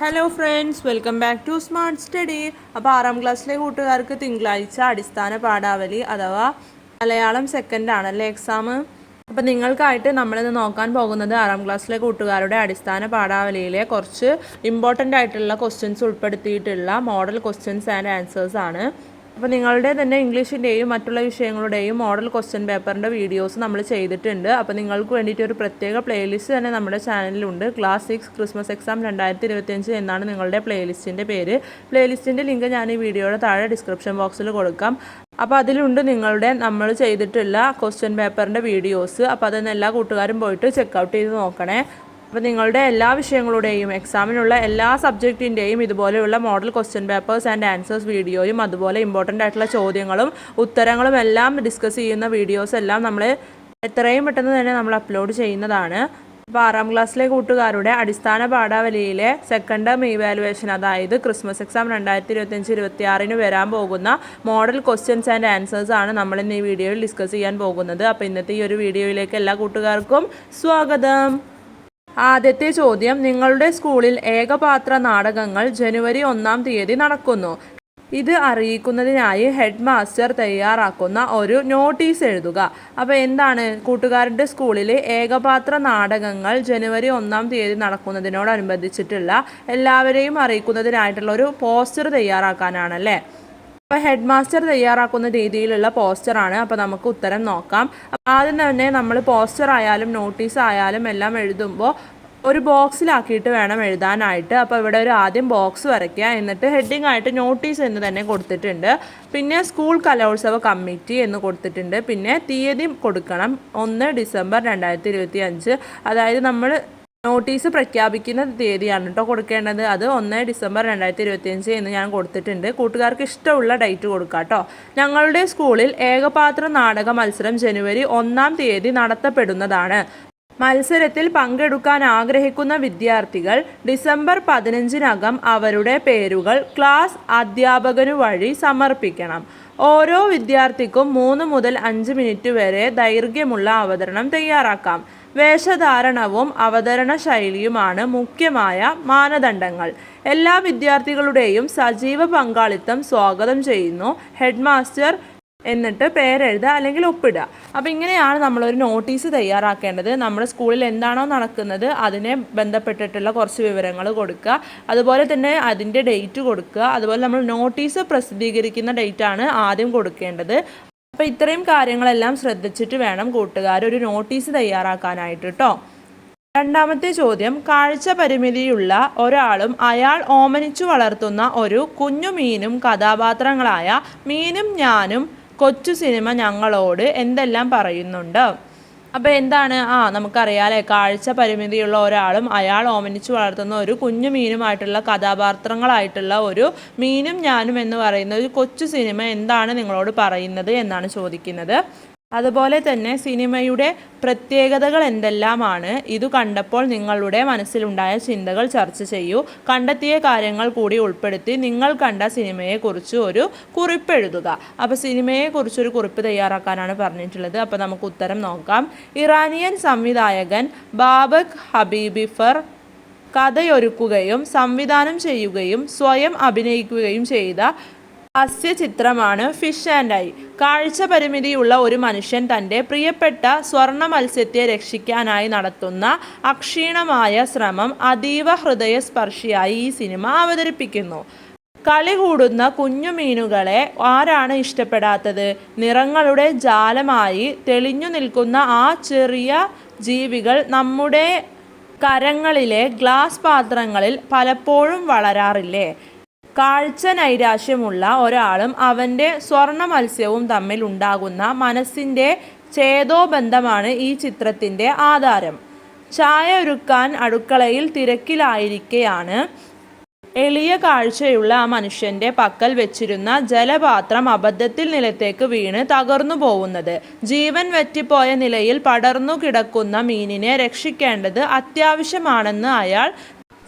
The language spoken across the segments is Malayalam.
Hello friends welcome back to smart study അപ്പോൾ ആറാം ക്ലാസ്സിലെ കൂട്ടുകാർക്ക് തിങ്കളാഴ്ച അടിസ്ഥാന പാഠാവലി അഥവാ മലയാളം സെക്കൻഡ് ആണല്ലേ എക്സാം അപ്പോൾ നിങ്ങൾക്കായിട്ട് നമ്മളിന്ന് നോക്കാൻ പോകുന്നത് ആറാം ക്ലാസ്സിലെ കൂട്ടുകാരുടെ അടിസ്ഥാന പാഠാവലിയിലെ കുറച്ച് ഇമ്പോർട്ടന്റ് ആയിട്ടുള്ള ക്വസ്റ്റ്യൻസ് ഉൾപ്പെടുത്തിയിട്ടുള്ള മോഡൽ ക്വസ്റ്റ്യൻസ് ആൻഡ് ആൻസേഴ്സ് ആണ്. അപ്പോൾ നിങ്ങളുടെ തന്നെ ഇംഗ്ലീഷിന്റെയും മറ്റുള്ള വിഷയങ്ങളുടെയും മോഡൽ ക്വസ്റ്റ്യൻ പേപ്പറിന്റെ വീഡിയോസ് നമ്മൾ ചെയ്തിട്ടുണ്ട്. അപ്പോൾ നിങ്ങൾക്ക് വേണ്ടിയിട്ട് ഒരു പ്രത്യേക പ്ലേലിസ്റ്റ് തന്നെ നമ്മുടെ ചാനലിലുണ്ട് ക്ലാസ് സിക്സ് ക്രിസ്മസ് എക്സാം രണ്ടായിരത്തി ഇരുപത്തിയഞ്ച് എന്നാണ് നിങ്ങളുടെ പ്ലേലിസ്റ്റിന്റെ പേര്. പ്ലേലിസ്റ്റിന്റെ ലിങ്ക് ഞാൻ ഈ വീഡിയോയുടെ താഴെ ഡിസ്ക്രിപ്ഷൻ ബോക്സിൽ കൊടുക്കാം. അപ്പോൾ അതിലുണ്ട് നിങ്ങളുടെ നമ്മൾ ചെയ്തിട്ടുള്ള ക്വസ്റ്റ്യൻ പേപ്പറിന്റെ വീഡിയോസ് അപ്പോൾ അതൊന്ന് എല്ലാ കൂട്ടുകാരും പോയിട്ട് ചെക്കൗട്ട് ചെയ്ത് നോക്കണേ. അപ്പോൾ നിങ്ങളുടെ എല്ലാ വിഷയങ്ങളുടെയും എക്സാമിനുള്ള എല്ലാ സബ്ജക്റ്റിന്റെയും ഇതുപോലെയുള്ള model question papers and answers വീഡിയോയും അതുപോലെ ഇമ്പോർട്ടന്റ് ആയിട്ടുള്ള ചോദ്യങ്ങളും ഉത്തരങ്ങളും എല്ലാം ഡിസ്കസ് ചെയ്യുന്ന വീഡിയോസ് എല്ലാം നമ്മൾ എത്രയും പെട്ടെന്ന് തന്നെ നമ്മൾ അപ്ലോഡ് ചെയ്യുന്നതാണ്. അപ്പോൾ ആറാം ക്ലാസ്സിലെ കൂട്ടുകാരുടെ അടിസ്ഥാന പാഠാവലിയിലെ സെക്കൻഡ് ടേം ഇവാലുവേഷൻ അതായത് ക്രിസ്മസ് എക്സാം രണ്ടായിരത്തി ഇരുപത്തഞ്ച് ഇരുപത്തി ആറിന് വരാൻ പോകുന്ന മോഡൽ ക്വസ്റ്റ്യൻസ് ആൻഡ് ആൻസേഴ്സ് ആണ് നമ്മൾ ഇന്ന് ഈ വീഡിയോയിൽ ഡിസ്കസ് ചെയ്യാൻ പോകുന്നത്. അപ്പോൾ ഇന്നത്തെ ഈ ഒരു വീഡിയോയിലേക്ക് എല്ലാ കൂട്ടുകാർക്കും സ്വാഗതം. ആദ്യത്തെ ചോദ്യം നിങ്ങളുടെ സ്കൂളിൽ ഏകപാത്ര നാടകങ്ങൾ ജനുവരി ഒന്നാം തീയതി നടക്കുന്നു. ഇത് അറിയിക്കുന്നതിനായി ഹെഡ് മാസ്റ്റർ തയ്യാറാക്കുന്ന ഒരു നോട്ടീസ് എഴുതുക. അപ്പോൾ എന്താണ് കൂട്ടുകാരുടെ സ്കൂളിൽ ഏകപാത്ര നാടകങ്ങൾ ജനുവരി ഒന്നാം തീയതി നടക്കുന്നതിനോടനുബന്ധിച്ചിട്ടുള്ള എല്ലാവരെയും അറിയിക്കുന്നതിനായിട്ടുള്ള ഒരു പോസ്റ്റർ തയ്യാറാക്കാനാണല്ലേ? അപ്പോൾ ഹെഡ് മാസ്റ്റർ തയ്യാറാക്കുന്ന രീതിയിലുള്ള പോസ്റ്ററാണ് അപ്പോൾ നമുക്ക് ഉത്തരം നോക്കാം. ആദ്യം തന്നെ നമ്മൾ പോസ്റ്റർ ആയാലും നോട്ടീസ് ആയാലും എല്ലാം എഴുതുമ്പോൾ ഒരു ബോക്സിലാക്കിയിട്ട് വേണം എഴുതാനായിട്ട്. അപ്പോൾ ഇവിടെ ഒരു ആദ്യം ബോക്സ് വരയ്ക്കുക. എന്നിട്ട് ഹെഡിങ് ആയിട്ട് നോട്ടീസ് എന്ന് തന്നെ കൊടുത്തിട്ടുണ്ട്. പിന്നെ സ്കൂൾ കലോത്സവ കമ്മിറ്റി എന്ന് കൊടുത്തിട്ടുണ്ട്. പിന്നെ തീയതി കൊടുക്കണം. ഒന്ന് ഡിസംബർ രണ്ടായിരത്തി ഇരുപത്തി അഞ്ച് അതായത് നമ്മൾ നോട്ടീസ് പ്രഖ്യാപിക്കുന്ന തീയതിയാണ് കേട്ടോ കൊടുക്കേണ്ടത്. അത് ഒന്ന് ഡിസംബർ രണ്ടായിരത്തി ഇരുപത്തിയഞ്ച് എന്ന് ഞാൻ കൊടുത്തിട്ടുണ്ട്. കൂട്ടുകാർക്ക് ഇഷ്ടമുള്ള ഡേറ്റ് കൊടുക്കുക കേട്ടോ. ഞങ്ങളുടെ സ്കൂളിൽ ഏകപാത്ര നാടക മത്സരം ജനുവരി ഒന്നാം തീയതി നടത്തപ്പെടുന്നതാണ്. മത്സരത്തിൽ പങ്കെടുക്കാൻ ആഗ്രഹിക്കുന്ന വിദ്യാർത്ഥികൾ ഡിസംബർ പതിനഞ്ചിനകം അവരുടെ പേരുകൾ ക്ലാസ് അധ്യാപകനു വഴി സമർപ്പിക്കണം. ഓരോ വിദ്യാർത്ഥിക്കും മൂന്ന് മുതൽ അഞ്ച് മിനിറ്റ് വരെ ദൈർഘ്യമുള്ള അവതരണം തയ്യാറാക്കാം. വേഷധാരണവും അവതരണ ശൈലിയുമാണ് മുഖ്യമായ മാനദണ്ഡങ്ങൾ. എല്ലാ വിദ്യാർത്ഥികളുടെയും സജീവ പങ്കാളിത്തം സ്വാഗതം ചെയ്യുന്നു. ഹെഡ്മാസ്റ്റർ എന്നിട്ട് പേരെഴുതുക അല്ലെങ്കിൽ ഒപ്പിടുക. അപ്പോൾ ഇങ്ങനെയാണ് നമ്മളൊരു നോട്ടീസ് തയ്യാറാക്കേണ്ടത്. നമ്മുടെ സ്കൂളിൽ എന്താണോ നടക്കുന്നത് അതിനെ ബന്ധപ്പെട്ടിട്ടുള്ള കുറച്ച് വിവരങ്ങൾ കൊടുക്കുക. അതുപോലെ തന്നെ അതിന്റെ ഡേറ്റ് കൊടുക്കുക. അതുപോലെ നമ്മൾ നോട്ടീസ് പ്രസിദ്ധീകരിക്കുന്ന ഡേറ്റാണ് ആദ്യം കൊടുക്കേണ്ടത്. അപ്പോൾ ഇത്രയും കാര്യങ്ങളെല്ലാം ശ്രദ്ധിച്ചിട്ട് വേണം കൂട്ടുകാർ ഒരു നോട്ടീസ് തയ്യാറാക്കാനായിട്ട് കേട്ടോ രണ്ടാമത്തെ ചോദ്യം കാഴ്ച പരിമിതിയുള്ള ഒരാളും അയാൾ ഓമനിച്ചു വളർത്തുന്ന ഒരു കുഞ്ഞു മീനും കഥാപാത്രങ്ങളായ മീനും ഞാനും കൊച്ചു സിനിമ ഞങ്ങളോട് എന്തെല്ലാം പറയുന്നുണ്ട്? അപ്പോൾ എന്താണ്? ആ നമുക്കറിയാലേ കാഴ്ച പരിമിതിയുള്ള ഒരാളും അയാൾ ഓമനിച്ചു വളർത്തുന്ന ഒരു കുഞ്ഞു മീനുമായിട്ടുള്ള കഥാപാത്രങ്ങളായിട്ടുള്ള ഒരു മീനും ഞാനും എന്ന് പറയുന്ന ഒരു കൊച്ചു സിനിമ എന്താണ് നിങ്ങളോട് പറയുന്നത് എന്നാണ് ചോദിക്കുന്നത്. അതുപോലെ തന്നെ സിനിമയുടെ പ്രത്യേകതകൾ എന്തെല്ലാമാണ്? ഇത് കണ്ടപ്പോൾ നിങ്ങളുടെ മനസ്സിലുണ്ടായ ചിന്തകൾ ചർച്ച ചെയ്യൂ. കണ്ടെത്തിയ കാര്യങ്ങൾ കൂടി ഉൾപ്പെടുത്തി നിങ്ങൾ കണ്ട സിനിമയെക്കുറിച്ച് ഒരു കുറിപ്പ് എഴുതുക. അപ്പോൾ സിനിമയെക്കുറിച്ച് ഒരു കുറിപ്പ് തയ്യാറാക്കാനാണ് പറഞ്ഞിട്ടുള്ളത്. അപ്പോൾ നമുക്ക് ഉത്തരം നോക്കാം. ഇറാനിയൻ സംവിധായകൻ ബാബക് ഹബീബിഫർ കഥയൊരുക്കുകയും സംവിധാനം ചെയ്യുകയും സ്വയം അഭിനയിക്കുകയും ചെയ്ത ഹാസ്യചിത്രമാണ് ഫിഷ് ആൻഡ് ഐ കാഴ്ച പരിമിതിയുള്ള ഒരു മനുഷ്യൻ തന്റെ പ്രിയപ്പെട്ട സ്വർണ മത്സ്യത്തെ രക്ഷിക്കാനായി നടത്തുന്ന അക്ഷീണമായ ശ്രമം അതീവ ഹൃദയസ്പർശിയായി ഈ സിനിമ അവതരിപ്പിക്കുന്നു. കളി കൂടുന്ന കുഞ്ഞു മീനുകളെ ആരാണ് ഇഷ്ടപ്പെടാത്തത്? നിറങ്ങളുടെ ജാലമായി തെളിഞ്ഞു നിൽക്കുന്ന ആ ചെറിയ ജീവികൾ നമ്മുടെ കരങ്ങളിലെ ഗ്ലാസ് പാത്രങ്ങളിൽ പലപ്പോഴും വളരാറില്ലേ? കാഴ്ച നൈരാശ്യമുള്ള ഒരാളും അവന്റെ സ്വർണ മത്സ്യവും തമ്മിൽ ഉണ്ടാകുന്ന മനസ്സിന്റെ ചേതോബന്ധമാണ് ഈ ചിത്രത്തിന്റെ ആധാരം. ചായ ഒരുക്കാൻ അടുക്കളയിൽ തിരക്കിലായിരിക്കെയാണ് എളിയ കാഴ്ചയുള്ള ആ മനുഷ്യന്റെ പക്കൽ വെച്ചിരുന്ന ജലപാത്രം അബദ്ധത്തിൽ നിലത്തേക്ക് വീണ് തകർന്നു പോകുന്നത്. ജീവൻ വറ്റിപ്പോയ നിലയിൽ പടർന്നു കിടക്കുന്ന മീനിനെ രക്ഷിക്കേണ്ടത് അത്യാവശ്യമാണെന്ന് അയാൾ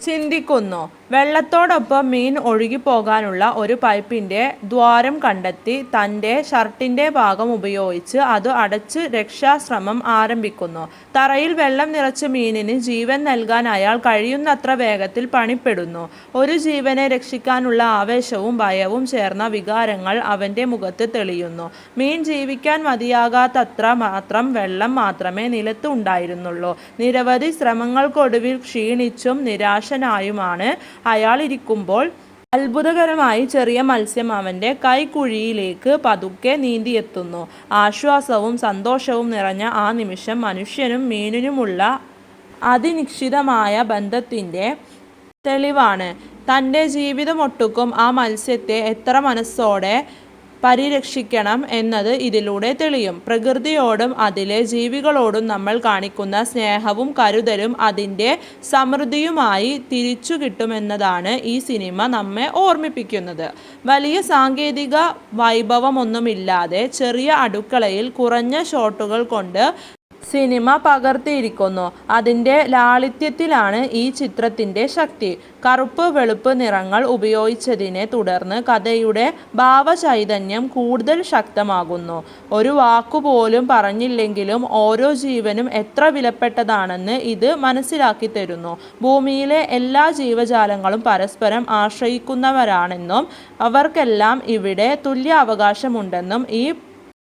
ചിന്തിക്കുന്നു. വെള്ളത്തോടൊപ്പം മീൻ ഒഴുകിപ്പോകാനുള്ള ഒരു പൈപ്പിന്റെ ദ്വാരം കണ്ടെത്തി തന്റെ ഷർട്ടിന്റെ ഭാഗം ഉപയോഗിച്ച് അത് അടച്ച് രക്ഷാശ്രമം ആരംഭിക്കുന്നു. തറയിൽ വെള്ളം നിറച്ച മീനിന് ജീവൻ നൽകാൻ അയാൾ കഴിയുന്നത്ര വേഗത്തിൽ പണിപ്പെടുന്നു. ഒരു ജീവനെ രക്ഷിക്കാനുള്ള ആവേശവും ഭയവും ചേർന്ന വികാരങ്ങൾ അവന്റെ മുഖത്ത് തെളിയുന്നു. മീൻ ജീവിക്കാൻ മതിയാകാത്തത്ര മാത്രം വെള്ളം മാത്രമേ നിലത്ത് ഉണ്ടായിരുന്നുള്ളൂ. നിരവധി ശ്രമങ്ങൾക്കൊടുവിൽ ക്ഷീണിച്ചും നിരാശനായുമാണ് അയാൾ ഇരിക്കുമ്പോൾ അത്ഭുതകരമായി ചെറിയ മത്സ്യം അവന്റെ കൈക്കുഴിയിലേക്ക് പതുക്കെ നീന്തിയെത്തുന്നു. ആശ്വാസവും സന്തോഷവും നിറഞ്ഞ ആ നിമിഷം മനുഷ്യനും മീനിനുമുള്ള അതിനിശ്ചിതമായ ബന്ധത്തിന്റെ തെളിവാണ്. തന്റെ ജീവിതമൊട്ടുക്കും ആ മത്സ്യത്തെ എത്ര മനസ്സോടെ പരിരക്ഷിക്കണം എന്നത് ഇതിലൂടെ തെളിയും. പ്രകൃതിയോടും അതിലെ ജീവികളോടും നമ്മൾ കാണിക്കുന്ന സ്നേഹവും കരുതലും അതിന്റെ സമൃദ്ധിയുമായി തിരിച്ചു കിട്ടുമെന്നതാണ് ഈ സിനിമ നമ്മെ ഓർമ്മിപ്പിക്കുന്നത്. വലിയ സാങ്കേതിക വൈഭവമൊന്നുമില്ലാതെ ചെറിയ അടുക്കളയിൽ കുറഞ്ഞ ഷോട്ടുകൾ കൊണ്ട് സിനിമ പകർത്തിയിരിക്കുന്നു. അതിന്റെ ലാളിത്യത്തിലാണ് ഈ ചിത്രത്തിന്റെ ശക്തി. കറുപ്പ് വെളുപ്പ് നിറങ്ങൾ ഉപയോഗിച്ചതിനെ തുടർന്ന് കഥയുടെ ഭാവചൈതന്യം കൂടുതൽ ശക്തമാകുന്നു. ഒരു വാക്കുപോലും പറഞ്ഞില്ലെങ്കിലും ഓരോ ജീവനും എത്ര വിലപ്പെട്ടതാണെന്ന് ഇത് മനസ്സിലാക്കി തരുന്നു. ഭൂമിയിലെ എല്ലാ ജീവജാലങ്ങളും പരസ്പരം ആശ്രയിക്കുന്നവരാണെന്നും അവർക്കെല്ലാം ഇവിടെ തുല്യ അവകാശമുണ്ടെന്നും ഈ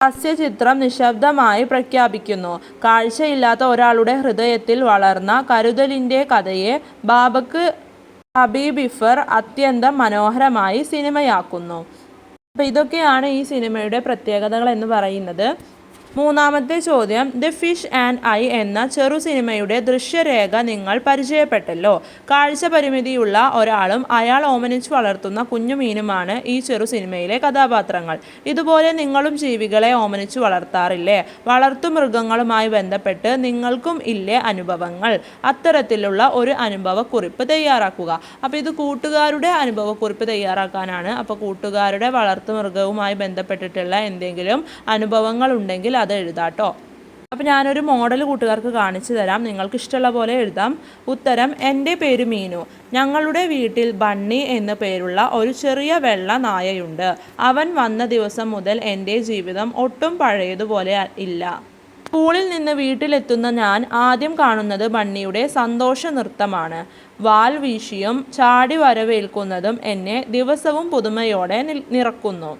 ഹാസ്യചിത്രം നിശബ്ദമായി പ്രഖ്യാപിക്കുന്നു. കാഴ്ചയില്ലാത്ത ഒരാളുടെ ഹൃദയത്തിൽ വളർന്ന കരുതലിന്റെ കഥയെ ബാബക്ക് ഹബീബിഫർ അത്യന്തം മനോഹരമായി സിനിമയാക്കുന്നു. അപ്പോൾ ഇതൊക്കെയാണ് ഈ സിനിമയുടെ പ്രത്യേകതകൾ എന്ന് പറയുന്നത്. മൂന്നാമത്തെ ചോദ്യം ദ ഫിഷ് ആൻഡ് ഐ എന്ന ചെറു സിനിമയുടെ ദൃശ്യരേഖ നിങ്ങൾ പരിചയപ്പെട്ടല്ലോ. കാഴ്ച പരിമിതിയുള്ള ഒരാളും അയാൾ ഓമനിച്ച് വളർത്തുന്ന കുഞ്ഞു മീനുമാണ് ഈ ചെറു സിനിമയിലെ കഥാപാത്രങ്ങൾ. ഇതുപോലെ നിങ്ങളും ജീവികളെ ഓമനിച്ച് വളർത്താറില്ലേ? വളർത്തു മൃഗങ്ങളുമായി ബന്ധപ്പെട്ട് നിങ്ങൾക്കും ഇല്ലേ അനുഭവങ്ങൾ? അത്തരത്തിലുള്ള ഒരു അനുഭവക്കുറിപ്പ് തയ്യാറാക്കുക. അപ്പോൾ ഇത് കൂട്ടുകാരുടെ അനുഭവക്കുറിപ്പ് തയ്യാറാക്കാനാണ്. അപ്പോൾ കൂട്ടുകാരുടെ വളർത്തു മൃഗവുമായി ബന്ധപ്പെട്ടിട്ടുള്ള എന്തെങ്കിലും അനുഭവങ്ങൾ ഉണ്ടെങ്കിൽ എഴുതാട്ടോ അപ്പോൾ ഞാനൊരു മോഡൽ കൂട്ടുകാർക്ക് കാണിച്ചു തരാം. നിങ്ങൾക്ക് ഇഷ്ടമുള്ള പോലെ എഴുതാം. ഉത്തരം എന്റെ പേര് മീനു. ഞങ്ങളുടെ വീട്ടിൽ ബണ്ണി എന്ന പേരുള്ള ഒരു ചെറിയ വെള്ള നായയുണ്ട്. അവൻ വന്ന ദിവസം മുതൽ എന്റെ ജീവിതം ഒട്ടും പഴയതുപോലെ ഇല്ല. സ്കൂളിൽ നിന്ന് വീട്ടിലെത്തുന്ന ഞാൻ ആദ്യം കാണുന്നത് ബണ്ണിയുടെ സന്തോഷ നൃത്തമാണ്. വാൽ വീശിയും ചാടി വരവേൽക്കുന്നതും എന്നെ ദിവസവും പുതുമയോടെ നിറക്കുന്നു.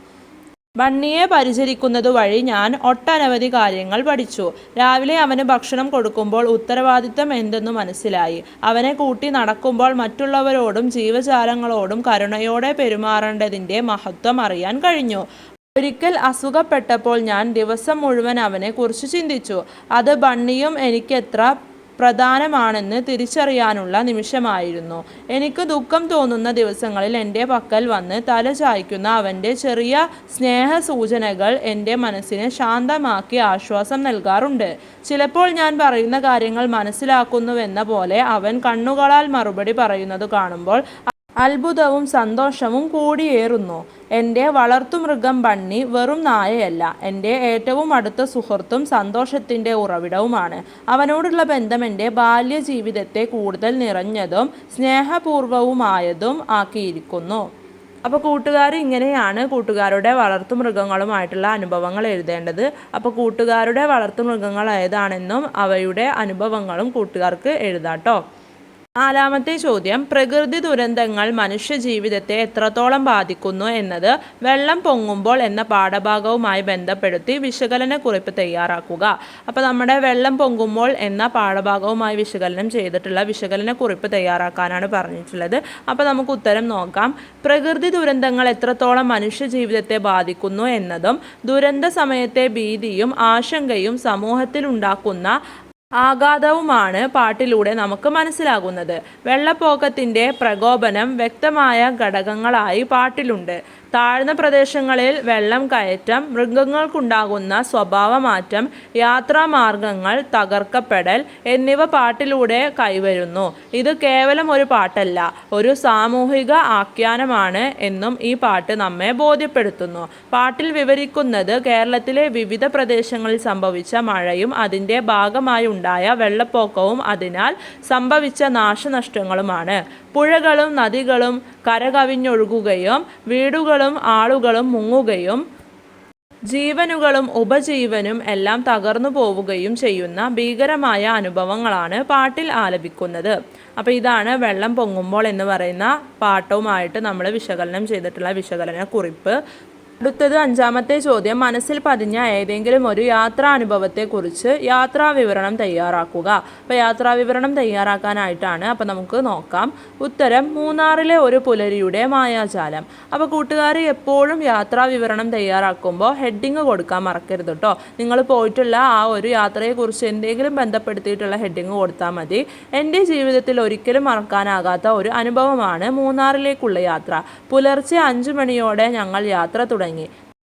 ബണ്ണിയെ പരിചരിക്കുന്നത് വഴി ഞാൻ ഒട്ടനവധി കാര്യങ്ങൾ പഠിച്ചു. രാവിലെ അവന് ഭക്ഷണം കൊടുക്കുമ്പോൾ ഉത്തരവാദിത്തം എന്തെന്ന് മനസ്സിലായി. അവനെ കൂട്ടി നടക്കുമ്പോൾ മറ്റുള്ളവരോടും ജീവജാലങ്ങളോടും കരുണയോടെ പെരുമാറേണ്ടതിന്റെ മഹത്വം അറിയാൻ കഴിഞ്ഞു. ഒരിക്കൽ അസുഖപ്പെട്ടപ്പോൾ ഞാൻ ദിവസം മുഴുവൻ അവനെ കുറിച്ച് ചിന്തിച്ചു. അത് ബണ്ണിയും എനിക്കെത്ര പ്രധാനമാണെന്ന് തിരിച്ചറിയാനുള്ള നിമിഷമായിരുന്നു. എനിക്ക് ദുഃഖം തോന്നുന്ന ദിവസങ്ങളിൽ എന്റെ പക്കൽ വന്ന് തല ചായ്ക്കുന്ന അവന്റെ ചെറിയ സ്നേഹ സൂചനകൾ എന്റെ മനസ്സിനെ ശാന്തമാക്കി ആശ്വാസം നൽകാറുണ്ട്. ചിലപ്പോൾ ഞാൻ പറയുന്ന കാര്യങ്ങൾ മനസ്സിലാക്കുന്നുവെന്ന പോലെ അവൻ കണ്ണുകളാൽ മറുപടി പറയുന്നത് കാണുമ്പോൾ അത്ഭുതവും സന്തോഷവും കൂടിയേറുന്നു. എന്റെ വളർത്തുമൃഗം ബണ്ണി വെറും നായയല്ല. എന്റെ ഏറ്റവും അടുത്ത സുഹൃത്തും സന്തോഷത്തിന്റെ ഉറവിടവുമാണ്. അവനോടുള്ള ബന്ധം എന്റെ ബാല്യജീവിതത്തെ കൂടുതൽ നിറഞ്ഞതും സ്നേഹപൂർവവുമായതും ആക്കിയിരിക്കുന്നു. അപ്പോൾ കൂട്ടുകാർ ഇങ്ങനെയാണ് കൂട്ടുകാരുടെ വളർത്തുമൃഗങ്ങളുമായിട്ടുള്ള അനുഭവങ്ങൾ എഴുതേണ്ടത്. അപ്പോൾ കൂട്ടുകാരുടെ വളർത്തുമൃഗങ്ങൾ ഏതാണെന്നും അവയുടെ അനുഭവങ്ങളും കൂട്ടുകാർക്ക് എഴുതാട്ടോ നാലാമത്തെ ചോദ്യം പ്രകൃതി ദുരന്തങ്ങൾ മനുഷ്യ ജീവിതത്തെ എത്രത്തോളം ബാധിക്കുന്നു എന്നത് വെള്ളം പൊങ്ങുമ്പോൾ എന്ന പാഠഭാഗവുമായി ബന്ധപ്പെടുത്തി വിശകലന കുറിപ്പ് തയ്യാറാക്കുക. അപ്പോൾ നമ്മുടെ വെള്ളം പൊങ്ങുമ്പോൾ എന്ന പാഠഭാഗവുമായി വിശകലനം ചെയ്തിട്ടുള്ള വിശകലന കുറിപ്പ് തയ്യാറാക്കാനാണ് പറഞ്ഞിട്ടുള്ളത്. അപ്പോൾ നമുക്ക് ഉത്തരം നോക്കാം. പ്രകൃതി ദുരന്തങ്ങൾ എത്രത്തോളം മനുഷ്യ ജീവിതത്തെ ബാധിക്കുന്നു എന്നതും ദുരന്ത സമയത്തെ ഭീതിയും ആശങ്കയും സമൂഹത്തിൽ ഉണ്ടാക്കുന്ന ആഘാതവുമാണ് പാട്ടിലൂടെ നമുക്ക് മനസ്സിലാകുന്നത്. വെള്ളപ്പൊക്കത്തിന്റെ പ്രകോപനം വ്യക്തമായ ഘടകങ്ങളായി പാട്ടിലുണ്ട്. താഴ്ന്ന പ്രദേശങ്ങളിൽ വെള്ളം കയറ്റം മൃഗങ്ങൾക്കുണ്ടാകുന്ന സ്വഭാവമാറ്റം യാത്രാമാർഗങ്ങൾ തകർക്കപ്പെടൽ എന്നിവ പാട്ടിലൂടെ കൈവരുന്നു. ഇത് കേവലം ഒരു പാട്ടല്ല ഒരു സാമൂഹിക ആഖ്യാനമാണ് എന്നും ഈ പാട്ട് നമ്മെ ബോധ്യപ്പെടുത്തുന്നു. പാട്ടിൽ വിവരിക്കുന്നത് കേരളത്തിലെ വിവിധ പ്രദേശങ്ങളിൽ സംഭവിച്ച മഴയും അതിന്റെ ഭാഗമായി ഉണ്ടായ വെള്ളപ്പൊക്കവും അതിനാൽ സംഭവിച്ച നാശനഷ്ടങ്ങളുമാണ്. പുഴകളും നദികളും കരകവിഞ്ഞൊഴുകുകയും വീടുകളും ആളുകളും മുങ്ങുകയും ജീവനുകളും ഉപജീവനും എല്ലാം തകർന്നു പോവുകയും ചെയ്യുന്ന ഭീകരമായ അനുഭവങ്ങളാണ് പാട്ടിൽ ആലപിക്കുന്നത്. അപ്പോൾ ഇതാണ് വെള്ളം പൊങ്ങുമ്പോൾ എന്ന് പറയുന്ന പാട്ടവുമായിട്ട് നമ്മൾ വിശകലനം ചെയ്തിട്ടുള്ള വിശകലന കുറിപ്പ് അടുത്തത് അഞ്ചാമത്തെ ചോദ്യം. മനസ്സിൽ പതിഞ്ഞ ഏതെങ്കിലും ഒരു യാത്രാനുഭവത്തെക്കുറിച്ച് യാത്രാ വിവരണം തയ്യാറാക്കുക. അപ്പോൾ യാത്രാ വിവരണം തയ്യാറാക്കാനായിട്ടാണ് അപ്പോൾ നമുക്ക് നോക്കാം. ഉത്തരം മൂന്നാറിലെ ഒരു പുലരിയുടെ മായാജാലം. അപ്പോൾ കൂട്ടുകാർ എപ്പോഴും യാത്രാ വിവരണം തയ്യാറാക്കുമ്പോൾ ഹെഡിങ് കൊടുക്കാൻ മറക്കരുത് കേട്ടോ നിങ്ങൾ പോയിട്ടുള്ള ആ ഒരു യാത്രയെക്കുറിച്ച് എന്തെങ്കിലും ബന്ധപ്പെടുത്തിയിട്ടുള്ള ഹെഡിങ് കൊടുത്താൽ മതി. എന്റെ ജീവിതത്തിൽ ഒരിക്കലും മറക്കാനാകാത്ത ഒരു അനുഭവമാണ് മൂന്നാറിലേക്കുള്ള യാത്ര. പുലർച്ചെ അഞ്ചു മണിയോടെ ഞങ്ങൾ യാത്ര തുടങ്ങി.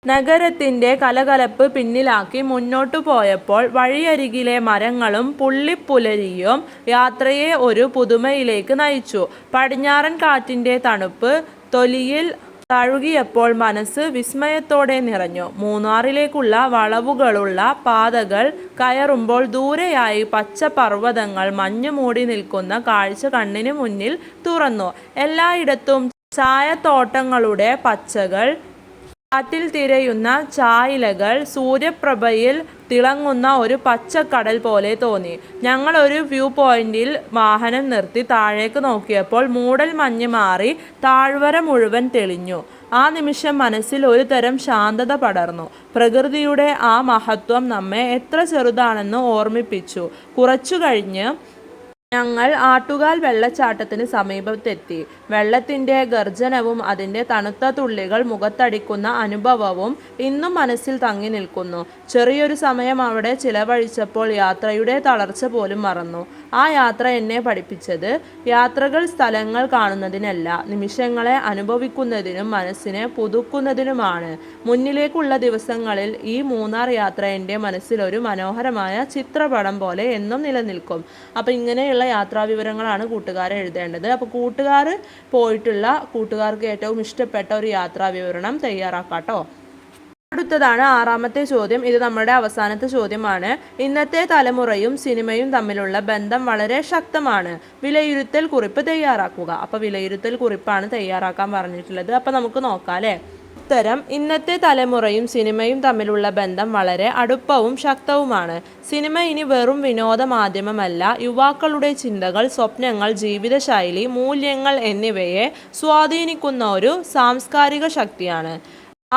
നഗരത്തിന്റെ കലകലപ്പ് പിന്നിലാക്കി മുന്നോട്ടു പോയപ്പോൾ വഴിയരികിലെ മരങ്ങളും പുള്ളിപ്പുലരിയും യാത്രയെ ഒരു പുതുമയിലേക്ക് നയിച്ചു. പടിഞ്ഞാറൻ കാറ്റിന്റെ തണുപ്പ് തൊലിയിൽ തഴുകിയപ്പോൾ മനസ്സ് വിസ്മയത്തോടെ നിറഞ്ഞു. മൂന്നാറിലേക്കുള്ള വളവുകളുള്ള പാതകൾ കയറുമ്പോൾ ദൂരെയായി പച്ച പർവതങ്ങൾ മഞ്ഞു മൂടി നിൽക്കുന്ന കാഴ്ച കണ്ണിന് മുന്നിൽ തുറന്നു. എല്ലായിടത്തും ചായത്തോട്ടങ്ങളുടെ പച്ചകൾ കാറ്റിൽ തിരയുന്ന ചായിലകൾ സൂര്യപ്രഭയിൽ തിളങ്ങുന്ന ഒരു പച്ചക്കടൽ പോലെ തോന്നി. ഞങ്ങൾ ഒരു വ്യൂ പോയിന്റിൽ വാഹനം നിർത്തി താഴേക്ക് നോക്കിയപ്പോൾ മൂടൽ മഞ്ഞ് മാറി താഴ്വര മുഴുവൻ തെളിഞ്ഞു. ആ നിമിഷം മനസ്സിൽ ഒരു തരം ശാന്തത പടർന്നു. പ്രകൃതിയുടെ ആ മഹത്വം നമ്മെ എത്ര ചെറുതാണെന്ന് ഓർമ്മിപ്പിച്ചു. കുറച്ചു കഴിഞ്ഞ് ഞങ്ങൾ ആട്ടുകാൽ വെള്ളച്ചാട്ടത്തിന് സമീപത്തെത്തി. വെള്ളത്തിന്റെ ഗർജനവും അതിന്റെ തണുത്ത തുള്ളികൾ മുഖത്തടിക്കുന്ന അനുഭവവും ഇന്നും മനസ്സിൽ തങ്ങി നിൽക്കുന്നു. ചെറിയൊരു സമയം അവിടെ ചിലവഴിച്ചപ്പോൾ യാത്രയുടെ തളർച്ച പോലും മറന്നു. ആ യാത്ര എന്നെ പഠിപ്പിച്ചത് യാത്രകൾ സ്ഥലങ്ങൾ കാണുന്നതിനല്ല നിമിഷങ്ങളെ അനുഭവിക്കുന്നതിനും മനസ്സിനെ പുതുക്കുന്നതിനുമാണ്. മുന്നിലേക്കുള്ള ദിവസങ്ങളിൽ ഈ മൂന്നാർ യാത്ര എന്റെ മനസ്സിൽ ഒരു മനോഹരമായ ചിത്രപടം പോലെ എന്നും നിലനിൽക്കും. അപ്പോൾ ഇങ്ങനെയുള്ള യാത്രാ വിവരങ്ങളാണ് കൂട്ടുകാർ എഴുതേണ്ടത്. അപ്പോൾ കൂട്ടുകാർ പോയിട്ടുള്ള കൂട്ടുകാർക്ക് ഏറ്റവും ഇഷ്ടപ്പെട്ട ഒരു യാത്രാ വിവരണം തയ്യാറാക്കാട്ടോ. അടുത്തതാണ് ആറാമത്തെ ചോദ്യം. ഇത് നമ്മുടെ അവസാനത്തെ ചോദ്യമാണ്. ഇന്നത്തെ തലമുറയും സിനിമയും തമ്മിലുള്ള ബന്ധം വളരെ ശക്തമാണ്. വിലയിരുത്തൽ കുറിപ്പ് തയ്യാറാക്കുക. അപ്പോൾ വിലയിരുത്തൽ കുറിപ്പാണ് തയ്യാറാക്കാൻ പറഞ്ഞിട്ടുള്ളത്. അപ്പോൾ നമുക്ക് നോക്കാം ഉത്തരം ഇന്നത്തെ തലമുറയും സിനിമയും തമ്മിലുള്ള ബന്ധം വളരെ അടുപ്പവും ശക്തവുമാണ്. സിനിമ ഇനി വെറും വിനോദ മാധ്യമമല്ല യുവാക്കളുടെ ചിന്തകൾ സ്വപ്നങ്ങൾ ജീവിതശൈലി മൂല്യങ്ങൾ എന്നിവയെ സ്വാധീനിക്കുന്ന ഒരു സാംസ്കാരിക ശക്തിയാണ്.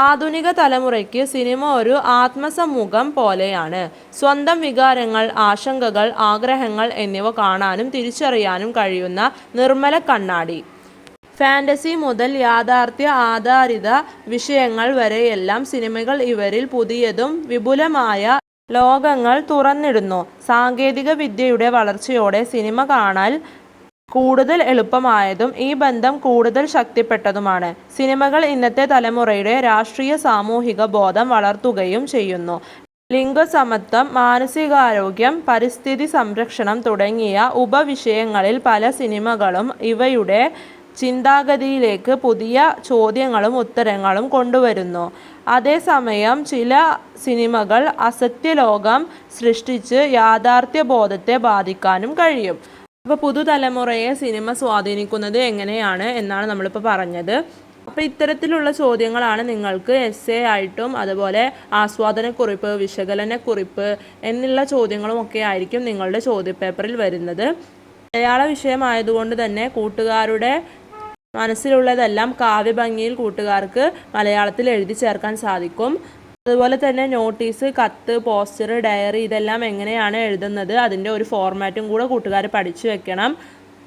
ആധുനിക തലമുറയ്ക്ക് സിനിമ ഒരു ആത്മസമൂഹം പോലെയാണ്. സ്വന്തം വികാരങ്ങൾ ആശങ്കകൾ ആഗ്രഹങ്ങൾ എന്നിവ കാണാനും തിരിച്ചറിയാനും കഴിയുന്ന നിർമ്മല കണ്ണാടി. ഫാന്റസി മുതൽ യാഥാർത്ഥ്യ ആധാരിത വിഷയങ്ങൾ വരെയെല്ലാം സിനിമകൾ ഇവരിൽ പുതിയതും വിപുലമായ ലോകങ്ങൾ തുറന്നിടുന്നു. സാങ്കേതിക വിദ്യയുടെ വളർച്ചയോടെ സിനിമ കാണാൻ കൂടുതൽ എളുപ്പമായതും ഈ ബന്ധം കൂടുതൽ ശക്തിപ്പെട്ടതുമാണ്. സിനിമകൾ ഇന്നത്തെ തലമുറയുടെ രാഷ്ട്രീയ സാമൂഹിക ബോധം വളർത്തുകയും ചെയ്യുന്നു. ലിംഗസമത്വം മാനസികാരോഗ്യം പരിസ്ഥിതി സംരക്ഷണം തുടങ്ങിയ ഉപവിഷയങ്ങളിൽ പല സിനിമകളും ഇവയുടെ ചിന്താഗതിയിലേക്ക് പുതിയ ചോദ്യങ്ങളും ഉത്തരങ്ങളും കൊണ്ടുവരുന്നു. അതേസമയം ചില സിനിമകൾ അസത്യലോകം സൃഷ്ടിച്ച് യാഥാർത്ഥ്യബോധത്തെ ബാധിക്കാനും കഴിയും. അപ്പോൾ പുതുതലമുറയെ സിനിമ സ്വാധീനിക്കുന്നത് എങ്ങനെയാണ് എന്നാണ് നമ്മളിപ്പോൾ പറഞ്ഞത്. അപ്പോൾ ഇത്തരത്തിലുള്ള ചോദ്യങ്ങളാണ് നിങ്ങൾക്ക് എസ് എ ആയിട്ടും അതുപോലെ ആസ്വാദനക്കുറിപ്പ് വിശകലനക്കുറിപ്പ് എന്നുള്ള ചോദ്യങ്ങളും ഒക്കെ ആയിരിക്കും നിങ്ങളുടെ ചോദ്യപേപ്പറിൽ വരുന്നത്. മലയാള വിഷയമായതുകൊണ്ട് തന്നെ കൂട്ടുകാരുടെ മനസ്സിലുള്ളതെല്ലാം കാവ്യഭംഗിയിൽ കൂട്ടുകാർക്ക് മലയാളത്തിൽ എഴുതി ചേർക്കാൻ സാധിക്കും. അതുപോലെ തന്നെ നോട്ടീസ് കത്ത് പോസ്റ്റർ ഡയറി ഇതെല്ലാം എങ്ങനെയാണ് എഴുതുന്നത് അതിന്റെ ഒരു ഫോർമാറ്റും കൂടെ കൂട്ടുകാർ പഠിച്ചു വെക്കണം.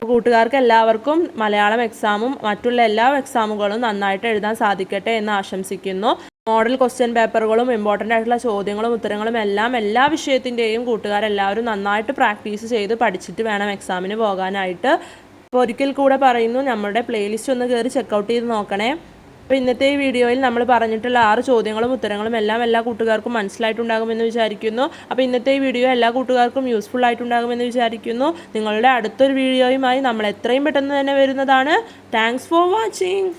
കൂട്ടുകാർക്ക് എല്ലാവർക്കും മലയാളം എക്സാമും മറ്റുള്ള എല്ലാ എക്സാമുകളും നന്നായിട്ട് എഴുതാൻ സാധിക്കട്ടെ എന്ന് ആശംസിക്കുന്നു. മോഡൽ ക്വസ്റ്റ്യൻ പേപ്പറുകളും ഇമ്പോർട്ടന്റ് ആയിട്ടുള്ള ചോദ്യങ്ങളും ഉത്തരങ്ങളും എല്ലാം എല്ലാ വിഷയത്തിന്റെയും കൂട്ടുകാരെല്ലാവരും നന്നായിട്ട് പ്രാക്ടീസ് ചെയ്ത് പഠിച്ചിട്ട് വേണം എക്സാമിന് പോകാനായിട്ട്. അപ്പോൾ ഒരിക്കൽ കൂടെ പറയുന്നു നമ്മുടെ പ്ലേലിസ്റ്റ് ഒന്ന് കയറി ചെക്കൗട്ട് ചെയ്ത് നോക്കണേ. അപ്പോൾ ഇന്നത്തെ ഈ വീഡിയോയിൽ നമ്മൾ പറഞ്ഞിട്ടുള്ള ആറ് ചോദ്യങ്ങളും ഉത്തരങ്ങളും എല്ലാം എല്ലാ കൂട്ടുകാർക്കും മനസ്സിലായിട്ടുണ്ടാകുമെന്ന് വിചാരിക്കുന്നു. അപ്പോൾ ഇന്നത്തെ ഈ വീഡിയോ എല്ലാ കൂട്ടുകാർക്കും യൂസ്ഫുൾ ആയിട്ടുണ്ടാകുമെന്ന് വിചാരിക്കുന്നു. നിങ്ങളുടെ അടുത്തൊരു വീഡിയോയുമായി നമ്മൾ എത്രയും പെട്ടെന്ന് തന്നെ വരുന്നതാണ്. Thanks for watching